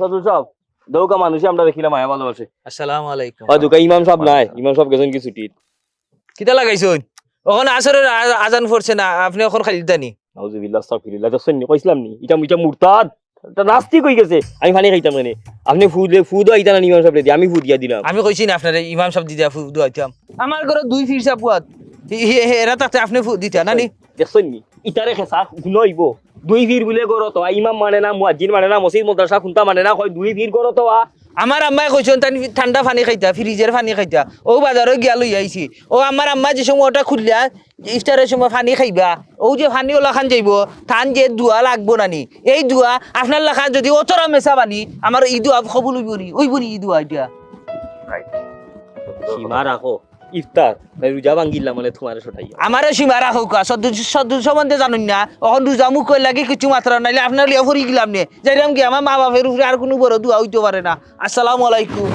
সদুল সব দৌকা মানুষই আমরা দেখিলাম মায়া ভালোবাসে আসসালামু আলাইকুম। দোকা ইমাম সব নাই। ইমাম সব গেছেন কি ছুটির কিতা লাগাইছুন? ওখানে আসরের আজান পড়ছে না আপনি এখন খালি দানি। নাউজুবিল্লাহ আস্তাগফিরুল্লাহ দেখছেন নি কইছিলাম নি? এটা এটা মুরতাদ। এটা নাস্তিক হই গেছে। আমি পানি খাইতাম মানে আপনি ফুদ ফুদ আইতা না ইমাম সাহেব আমি ফুদ দিয়া দিলাম। আমি কইছি না আপনার ইমাম সাহেব দিতে দুয়াইতাম আমার ঘরে দুই ফিরসা পুয়াত এরা তাতে আপনি ফু দিতা নানি? দেখছেন নি ইটারে খেসা শুনো আইব দুই ভিড় বুলে করো তো ইমাম মানে না মুয়াজ্জিন মানে না মসজিদ মাদ্রাসা খুনতা মানে না কয় দুই ভিড় করো তো আ। আমার আম্মাই কইছেন তানি ঠান্ডা পানি খাইতা ফ্রিজের পানি খাইতা। ও বাজারে গিয়া লই আইছি ও আমার আম্মা যে সময় ওটা খুললা ইফতারের সময় পানি খাইবা। ও যে পানি ওলা খান যাইব থান যে দুয়া লাগবো নানি। এই দুয়া আপনার লেখা যদি অতরা মেসা বানি আমার ই দুয়া কবুল হইব নি ওইব নি ই দুয়া এটা সীমা রাখো ইফতার। রোজা ভাঙ্গিলা মানে তোমার সটাই আমারও সীমা রাখো কা সদ্দু সদ্দু সম্বন্ধে জানুন না। এখন রোজা মুখ কই লাগে কিছু মাত্রা নাইলে আপনার লিয়া ফুরি গেলাম নে। যাইলাম কি আমার মা বাপের উপরে আর কোনো বড় দুয়া হইতে পারে না। আসসালামু আলাইকুম।